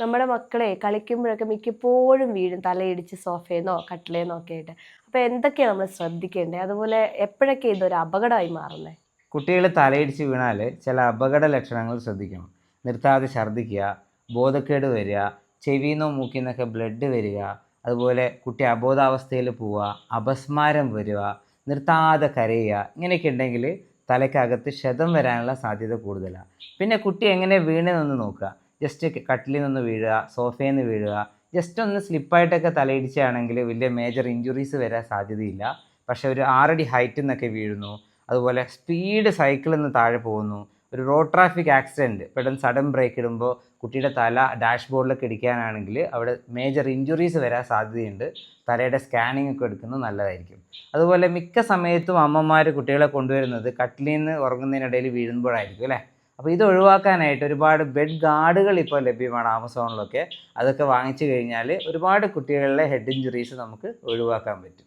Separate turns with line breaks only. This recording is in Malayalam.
നമ്മുടെ മക്കളെ കളിക്കുമ്പോഴൊക്കെ മിക്കപ്പോഴും വീഴും തലയിടിച്ച് സോഫേന്നോ കട്ടിലേന്നോ ഒക്കെ ആയിട്ട്. അപ്പൊ എന്തൊക്കെയാണ് നമ്മൾ ശ്രദ്ധിക്കേണ്ടത് അതുപോലെ എപ്പോഴൊക്കെ ഇതൊരു അപകടമായി മാറുന്നത്
കുട്ടികൾ തലയിടിച്ച് വീണാൽ ചില അപകട ലക്ഷണങ്ങൾ ശ്രദ്ധിക്കണം. നിർത്താതെ ഛർദ്ദിക്കുക ബോധക്കേട് വരിക ചെവിന്നോ മൂക്കിന്നൊക്കെ ബ്ലഡ് വരിക അതുപോലെ കുട്ടി അബോധാവസ്ഥയിൽ പോവുക അപസ്മാരം വരിക നിർത്താതെ കരയുക ഇങ്ങനെയൊക്കെ ഉണ്ടെങ്കിൽ തലയ്ക്കകത്ത് ക്ഷതം വരാനുള്ള സാധ്യത കൂടുതലാണ് പിന്നെ കുട്ടി എങ്ങനെ വീണെന്നൊന്ന് നോക്കുക. ജസ്റ്റ് കട്ടിലിൽ നിന്ന് വീഴുക സോഫയിൽ നിന്ന് വീഴുക ജസ്റ്റ് ഒന്ന് സ്ലിപ്പായിട്ടൊക്കെ തലയിടിച്ചാണെങ്കിൽ വലിയ മേജർ ഇഞ്ചുറീസ് വരാൻ സാധ്യതയില്ല. പക്ഷേ ഒരു ആറടി ഹൈറ്റിൽ നിന്നൊക്കെ വീഴുന്നു. അതുപോലെ സ്പീഡ് സൈക്കിളിൽ നിന്ന് താഴെ പോകുന്നു. ഒരു റോഡ് ട്രാഫിക് ആക്സിഡന്റ് പെട്ടെന്ന് സഡൻ ബ്രേക്ക് ഇടുമ്പോൾ കുട്ടിയുടെ തല ഡാഷ്ബോർഡിലൊക്കെ ഇടിക്കാനാണെങ്കിൽ അവിടെ മേജർ ഇഞ്ചുറീസ് വരാൻ സാധ്യതയുണ്ട്. തലയുടെ സ്കാനിങ് ഒക്കെ എടുക്കുന്നത് നല്ലതായിരിക്കും. അതുപോലെ മിക്ക സമയത്തും അമ്മമാർ കുട്ടികളെ കൊണ്ടുവരുന്നത് കട്ടിലിൽ നിന്ന് ഉറങ്ങുന്നതിനിടയിൽ വീഴുമ്പോഴായിരിക്കും അല്ലേ? അപ്പോൾ ഇത് ഒഴിവാക്കാനായിട്ട് ഒരുപാട് ബെഡ് ഗാർഡുകൾ ഇപ്പോൾ ലഭ്യമാണ് ആമസോണിലൊക്കെ. അതൊക്കെ വാങ്ങിച്ചു കഴിഞ്ഞാൽ ഒരുപാട് കുട്ടികളിലെ ഹെഡ് ഇഞ്ചുറീസ് നമുക്ക് ഒഴിവാക്കാൻ പറ്റും.